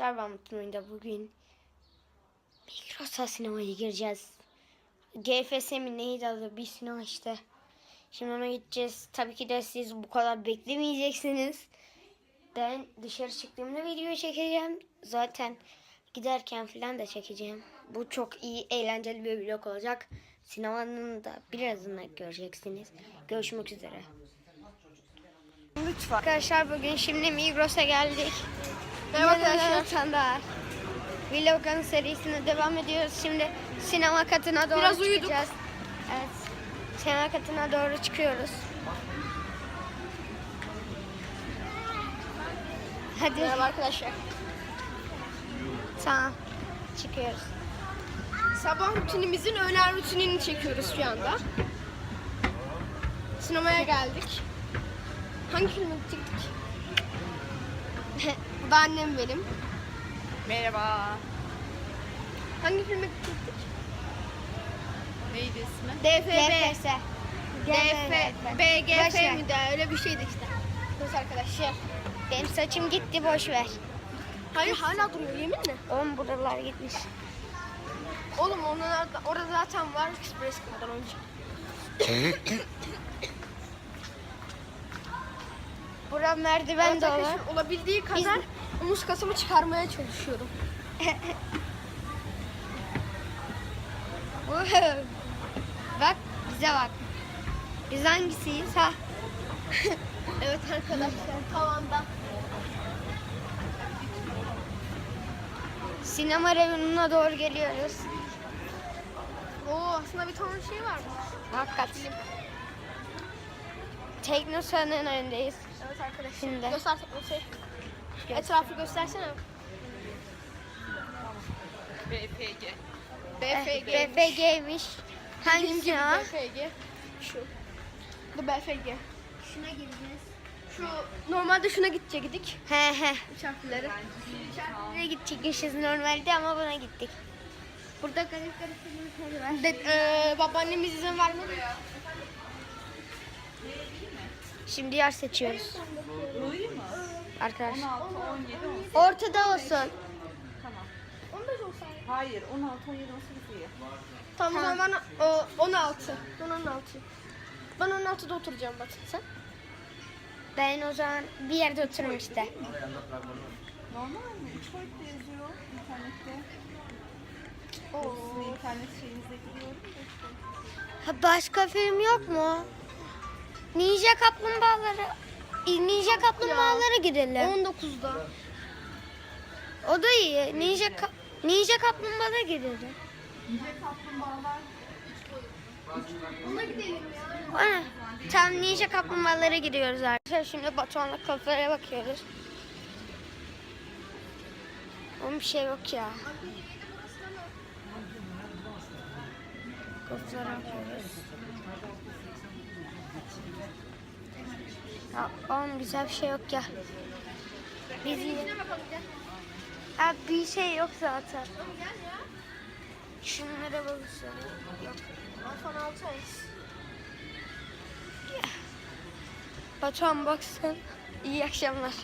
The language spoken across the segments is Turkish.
arkadaşlar ben Mutlu Oyun'da bugün Migros'a sinemaya gireceğiz. GFS mi neydi adı bir sinema işte. Şimdi ona gideceğiz. Tabii ki de siz bu kadar beklemeyeceksiniz. Ben dışarı çıktığımda video çekeceğim. Zaten giderken falan da çekeceğim. Bu çok iyi eğlenceli bir vlog olacak. Sinemanın da birazını göreceksiniz. Görüşmek üzere. Lütfen. Arkadaşlar bugün şimdi Migros'a geldik. Merhaba arkadaşlar. Tandar. Vlog'un serisine devam ediyoruz. Şimdi sinema katına doğru Biraz uyuduk. çıkacağız. Evet. Sinema katına doğru çıkıyoruz. Hadi. Merhaba arkadaşlar. Tamam. Çıkıyoruz. Sabah rutinimizin öğlen rutinini çekiyoruz şu anda. Sinemaya geldik. Hangi filme gittik? Bu da annem benim. Merhaba. Hangi filme gittik? Neydi ismi? DFB. GFS. DF, BGF mi de öyle bir şeydi işte. Neyse arkadaşlar. Benim saçım gitti boş ver. Hayır hala duruyor yeminle. On buralar gitmiş. Oğlum onlar da, orada zaten var Express kadar önce. Bura merdiven de var. olabildiği kadar omuz kasımı çıkarmaya çalışıyorum. Bak bize bak. Biz hangisiyiz ha? Evet arkadaşlar tavanda. Sinema reyonuna doğru geliyoruz. Oo aslında bir ton şey var. Hakikat. Teknosa'nın önündeyiz. Evet arkadaşlar. Şimdi. Göster teknosu. Etrafı göstersene. BPG. BFG. BFG'ymiş. Hangisi ha? BFG. Şu. Bu BFG. Şuna gireceğiz. Şu normalde şuna gidecektik. He he. Üç harfleri. Nereye gidecekmişiz normalde ama buna gittik. Burada garip garip filmler var. De, e, babaannemiz izin vermedi. Şimdi yer seçiyoruz. Arkadaşlar. 16, 17, 18. Ortada olsun. Tamam. 15 olsaydı. Hayır 16, 17, 18 iyi. Tamam, o zaman o, 16. Ben 16. Ben 16'da oturacağım bak sen. Ben o zaman bir yerde otururum işte. Normal mi? 3 boyutlu yazıyor internette. Oo. Sizin internet şeyinize giriyorum. Ha, başka film yok mu? Ninja kaplumbağaları Ninja kaplumbağalara gidelim. 19'da. O da iyi. Ninja ka- Ninja kaplumbağalara gidelim. Nice kaplumbağalar. Ona gidelim ya. Ana, tam ninja kaplumbağalara gidiyoruz arkadaşlar. Şimdi Batuhan'la kafelere bakıyoruz. Ama bir şey yok ya. Kafelere bakıyoruz. Oğlum güzel bir şey yok ya. Biz yine... Ha, bir şey yok zaten. Şunlara baksana. Yok. iPhone 6s. Batuhan baksın. İyi akşamlar.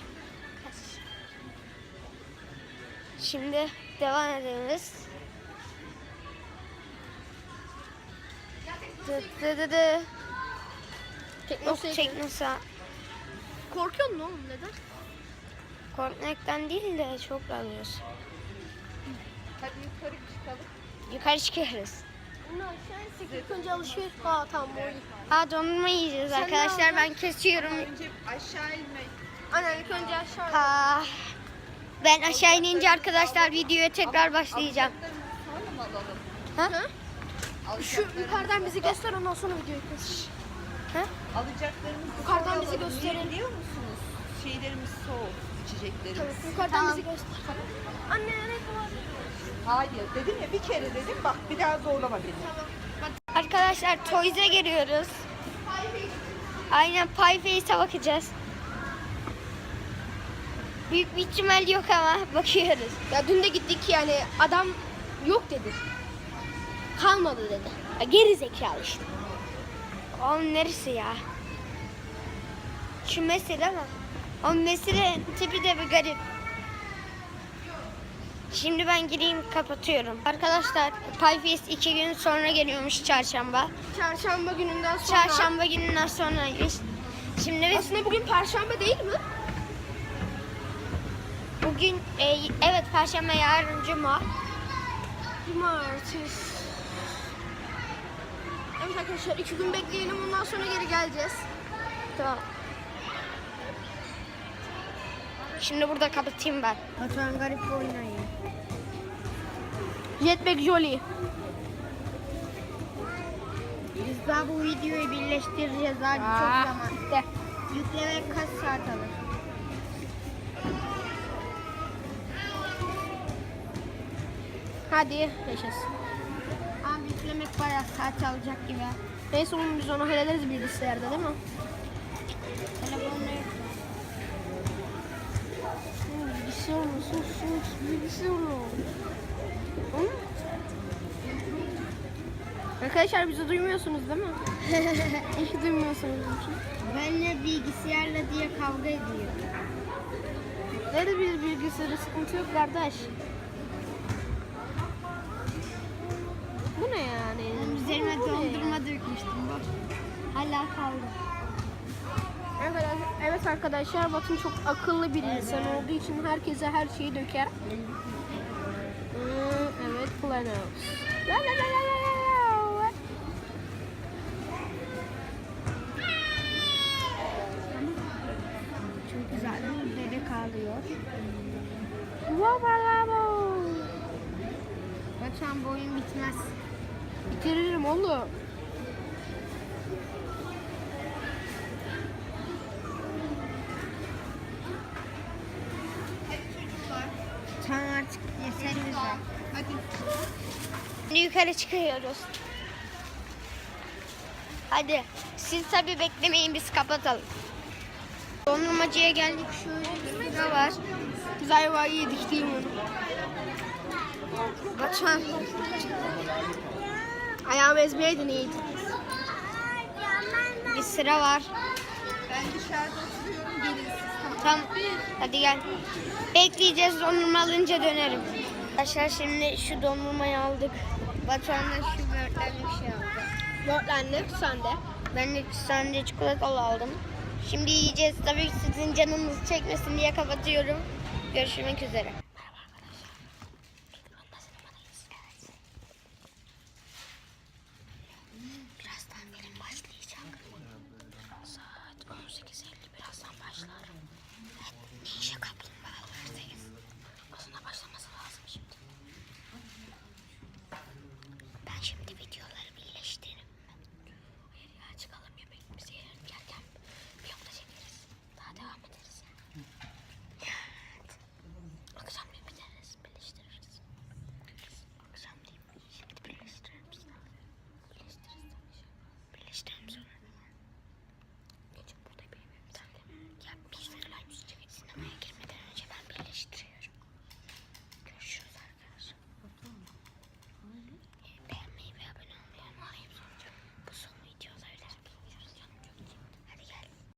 Şimdi devam ederiz. Dı dı dı dı. Teknosu Of Teknosa. Korkuyor musun oğlum neden? Korkmaktan değil de çok alıyoruz. Hadi yukarı çıkalım. Yukarı çıkıyoruz. Bunu aşağı insek ilk önce alışveriş. Ha tamam o iyi. Ha dondurma yiyeceğiz Sen ne arkadaşlar. Ben kesiyorum. Önce aşağı inmek. Aynen ilk önce aşağı. Ha. Ben aşağı inince arkadaşlar videoya tekrar başlayacağım. Alacaklarımızı sonra mı alalım? Ha? Şu Alacaklarımızı- yukarıdan bizi göster ondan sonra videoyu kes. Ha? Alacaklarımızı Yukarıdan alalım. gösterin. Biliyor musunuz? Şeylerimiz soğuk, içeceklerimiz. Tabii yukarıdan Tamam. bizi göster. Anne ne? Hayır dedim ya bir kere dedim bak bir daha zorlama beni. Arkadaşlar Toys'e giriyoruz. Aynen Pie Face'e bakacağız. Büyük bir ihtimal yok ama bakıyoruz. Ya dün de gittik yani adam yok dedi. Kalmadı dedi. Ya geri zekalı işte. Oğlum neresi ya? Şu mesele ama. O mesele tipi de bir garip. Şimdi ben gireyim kapatıyorum. Arkadaşlar Payfest iki gün sonra geliyormuş çarşamba. Çarşamba gününden sonra. Çarşamba gününden sonraymış. Şimdi biz Aslında bugün perşembe değil mi? bugün e, evet perşembe yarın cuma. Cumartesi. Evet arkadaşlar iki gün bekleyelim ondan sonra geri geleceğiz. Tamam. Şimdi burada kapatayım ben. Batuhan garip oynayın. Jetpack Jolly. Biz daha bu videoyu birleştireceğiz abi Aa, çok zaman. bitti. Yüklemek kaç saat alır? Hadi yaşasın. Yüklemek bayağı saat alacak gibi. Neyse oğlum biz onu hallederiz bilgisayarda değil mi? Telefonla Bilgisayar mı? Sus sus. Bilgisayar mı? Hı? Arkadaşlar bizi duymuyorsunuz değil mi? Hiç duymuyorsunuz. Benle bilgisayarla diye kavga ediyor. Nerede bir bilgisayarı sıkıntı yok kardeş. Ne yani? Bu ne dondurma dökmüştüm bak. Hala kaldı. Evet, evet arkadaşlar Batın çok akıllı bir insan olduğu için herkese her şeyi döker. Hmm, evet Planos. La la la la la la. Çok güzel bir bebek ağlıyor. Vabalabo. Batuhan bu oyun bitmez. Bitiririm oğlum. Tamam artık yeter bize. Hadi. Şimdi yukarı çıkıyoruz. Hadi. Siz tabi beklemeyin biz kapatalım. Dondurmacıya geldik. Şöyle bir sıra var. Biz ayvayı yedik değil mi? Batuhan. Ayağımı ezmeyeydin iyiydi. Bir sıra var. Ben dışarıda oturuyorum. Gelin siz. Tamam. Hadi gel. Bekleyeceğiz dondurma alınca dönerim. Arkadaşlar şimdi şu dondurmayı aldık. Batuhan'da şu böğürtlenli bir şey aldı. Dörtlendik sen de. Ben de iki tane de çikolatalı aldım. Şimdi yiyeceğiz. Tabii sizin canınız çekmesin diye kapatıyorum. Görüşmek üzere.